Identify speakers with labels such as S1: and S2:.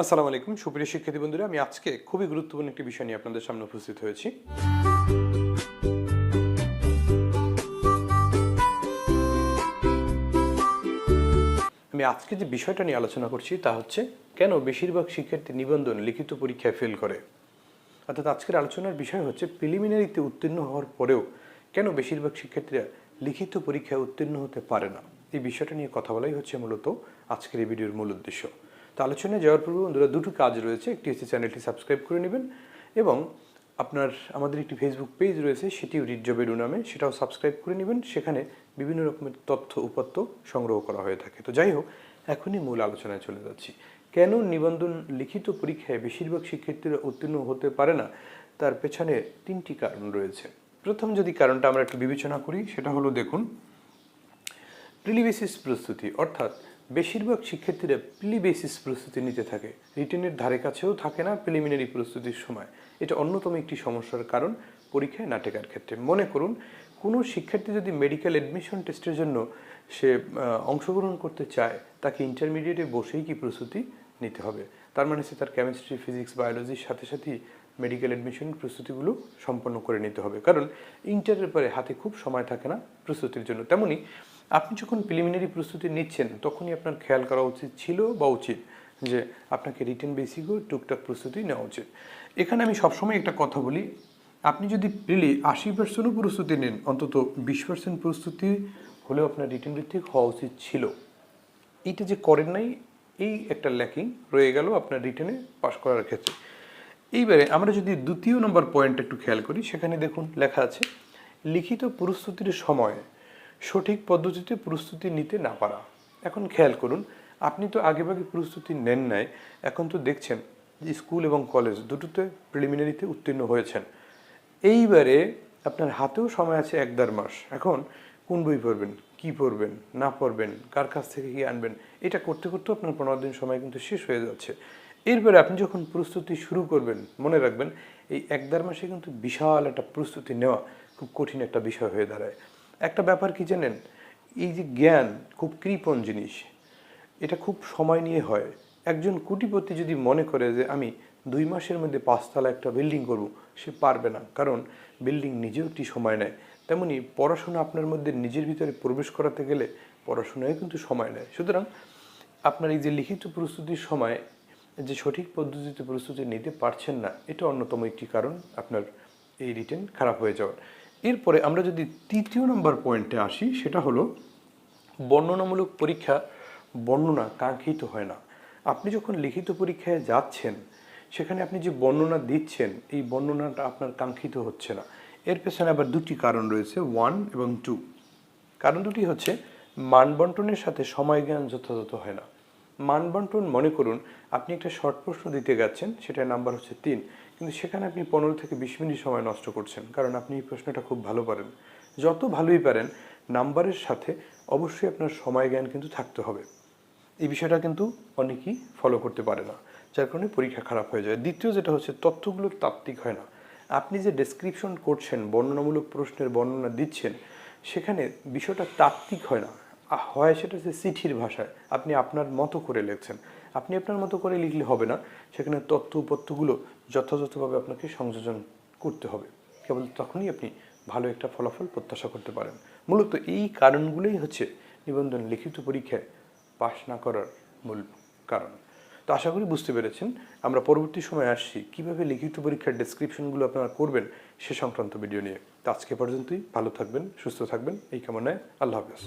S1: আসসালামু আলাইকুম। সুপ্রিয় শিক্ষার্থী বন্ধুরা, আমি আজকে খুবই গুরুত্বপূর্ণ একটি বিষয় নিয়ে আপনাদের সামনে উপস্থিত হয়েছি। আমি আজকে যে বিষয়টা নিয়ে আলোচনা করছি, তা হচ্ছে কেন বেশিরভাগ শিক্ষার্থী নিবন্ধন লিখিত পরীক্ষায় ফেল করে? অর্থাৎ আজকের আলোচনার বিষয় হচ্ছে প্রিলিমিনারিতে উত্তীর্ণ হওয়ার পরেও কেন বেশিরভাগ শিক্ষার্থীরা লিখিত পরীক্ষায় উত্তীর্ণ হতে পারে না? এই বিষয়টা নিয়ে কথা বলাই হচ্ছে মূলত আজকের এই ভিডিওর মূল উদ্দেশ্য। তো আলোচনায় যাওয়ার পূর্বে বন্ধুরা দুটো কাজ রয়েছে। একটি হচ্ছে চ্যানেলটি সাবস্ক্রাইব করে নেবেন এবং আপনার, আমাদের একটি ফেসবুক পেজ রয়েছে, সেটিও রিড জবেডু নামে। সেটাও সাবস্ক্রাইব করে নেবেন। সেখানে বিভিন্ন রকমের তথ্য উপাত্ত সংগ্রহ করা হয়ে থাকে। তো যাই হোক, এখনই মূল আলোচনায় চলে যাচ্ছি। কেন নিবন্ধন লিখিত পরীক্ষায় বেশিরভাগ শিক্ষার্থীরা উত্তীর্ণ হতে পারে না? তার পেছনে তিনটি কারণ রয়েছে। প্রথম যদি কারণটা আমরা একটু বিবেচনা করি, সেটা হলো দেখুন প্রিলিবেসিস প্রস্তুতি, অর্থাৎ বেশিরভাগ শিক্ষার্থীরা প্লি প্রিলিবেসিস প্রস্তুতি নিতে থাকে। রিটেনের ধারে কাছেও থাকে না প্রিলিমিনারি প্রস্তুতির সময়। এটা অন্যতম একটি সমস্যার কারণ পরীক্ষায় না টেকার ক্ষেত্রে। মনে করুন, কোনো শিক্ষার্থী যদি মেডিকেল অ্যাডমিশন টেস্টের জন্য সে অংশগ্রহণ করতে চায়, তাকে ইন্টারমিডিয়েটে বসেই কি প্রস্তুতি নিতে হবে? তার মানে সে তার কেমিস্ট্রি ফিজিক্স বায়োলজির সাথে সাথেই মেডিকেল অ্যাডমিশন প্রস্তুতিগুলো সম্পন্ন করে নিতে হবে। কারণ ইন্টারের পরে হাতে খুব সময় থাকে না প্রস্তুতির জন্য। তেমনি আপনি যখন প্রিলিমিনারি প্রস্তুতি নিচ্ছেন, তখনই আপনার খেয়াল করা উচিত ছিল বা উচিত যে আপনাকে রিটেন বেসিকও টুকটাক প্রস্তুতি নেওয়া উচিত। এখানে আমি সবসময় একটা কথা বলি, আপনি যদি প্রিলি আশি পার্সেন্টও প্রস্তুতি নেন, অন্তত বিশ পার্সেন্ট প্রস্তুতি হলেও আপনার রিটেন ভিত্তিক হওয়া উচিত ছিল। এইটা যে করেন নাই, এই একটা ল্যাকিং রয়ে গেল আপনার রিটেনে পাশ করার ক্ষেত্রে। এইবারে আমরা যদি দ্বিতীয় নম্বর পয়েন্ট একটু খেয়াল করি, সেখানে দেখুন লেখা আছে, লিখিত প্রস্তুতির সময় সঠিক পদ্ধতিতে প্রস্তুতি নিতে না পারা। এখন খেয়াল করুন, আপনি তো আগেভাগে প্রস্তুতি নেন নাই, এখন তো দেখছেন যে স্কুল এবং কলেজ দুটোতে প্রিলিমিনারিতে উত্তীর্ণ হয়েছেন। এইবারে আপনার হাতেও সময় আছে এক দেড় মাস। এখন কোন বই পড়বেন, কি পড়বেন, না পড়বেন, কার কাছ থেকে কি আনবেন, এটা করতে করতে আপনার পনেরো দিন সময় কিন্তু শেষ হয়ে যাচ্ছে। এরপরে আপনি যখন প্রস্তুতি শুরু করবেন, মনে রাখবেন, এই এক দেড় মাসে কিন্তু বিশাল একটা প্রস্তুতি নেওয়া খুব কঠিন একটা বিষয় হয়ে দাঁড়ায়। একটা ব্যাপার কি জানেন? এই যে জ্ঞান খুব কৃপণ জিনিস, এটা খুব সময় নিয়ে হয়। একজন কুটিপতি যদি মনে করে যে আমি দুই মাসের মধ্যে পাঁচতলা একটা বিল্ডিং করব, সে পারবে না। কারণ বিল্ডিং নিজেও একটি সময় নেয়। তেমনি পড়াশোনা আপনার মধ্যে নিজের ভিতরে প্রবেশ করাতে গেলে পড়াশোনায় কিন্তু সময় নেয়। সুতরাং আপনার এই যে লিখিত প্রস্তুতির সময়, যে সঠিক পদ্ধতিতে প্রস্তুতি নিতে পারছেন না, এটা অন্যতম একটি কারণ। আপনার এই রিটেন খারাপ হয়ে যাওয়ার। এরপরে আমরা যদি তৃতীয় নম্বর পয়েন্টে আসি, সেটা হলো বর্ণনামূলক পরীক্ষা বর্ণনা কাঙ্ক্ষিত হয় না। আপনি যখন লিখিত পরীক্ষায় যাচ্ছেন, সেখানে আপনি যে বর্ণনা দিচ্ছেন, এই বর্ণনাটা আপনার কাঙ্ক্ষিত হচ্ছে না। এর পেছনে আবার দুটি কারণ রয়েছে ওয়ান এবং টু কারণ দুটি হচ্ছে মানবন্টনের সাথে সময় জ্ঞান যথাযথ হয় না। মানবন্টন মনে করুন, আপনি একটা শর্ট প্রশ্ন দিতে যাচ্ছেন, সেটার নাম্বার হচ্ছে তিন। কিন্তু সেখানে আপনি পনেরো থেকে বিশ মিনিট সময় নষ্ট করছেন, কারণ আপনি এই প্রশ্নটা খুব ভালো পারেন। যত ভালোই পারেন, নাম্বারের সাথে অবশ্যই আপনার সময় জ্ঞান কিন্তু থাকতে হবে। এই বিষয়টা কিন্তু অনেকেই ফলো করতে পারে না, যার কারণে পরীক্ষা খারাপ হয়ে যায়। দ্বিতীয় যেটা হচ্ছে, তথ্যগুলো তাত্ত্বিক হয় না। আপনি যে ডেসক্রিপশন করছেন, বর্ণনামূলক প্রশ্নের বর্ণনা দিচ্ছেন, সেখানে বিষয়টা তাত্ত্বিক হয় না। হয় সেটা হচ্ছে চিঠির ভাষায়। আপনি আপনার মতো করে লিখছেন। আপনি আপনার মতো করে লিখলে হবে না। সেখানে তথ্য উপত্যগুলো যথাযথভাবে আপনাকে সংযোজন করতে হবে। কেবল তখনই আপনি ভালো একটা ফলাফল প্রত্যাশা করতে পারেন। মূলত এই কারণগুলোই হচ্ছে নিবন্ধন লিখিত পরীক্ষায় পাশ না করার মূল কারণ। তো আশা করি বুঝতে পেরেছেন। আমরা পরবর্তী সময় আসছি কীভাবে লিখিত পরীক্ষার ডেসক্রিপশনগুলো আপনারা করবেন সে সংক্রান্ত ভিডিও নিয়ে। তো আজকে পর্যন্তই। ভালো থাকবেন, সুস্থ থাকবেন। এই কামনায় আল্লাহ হাফেজ।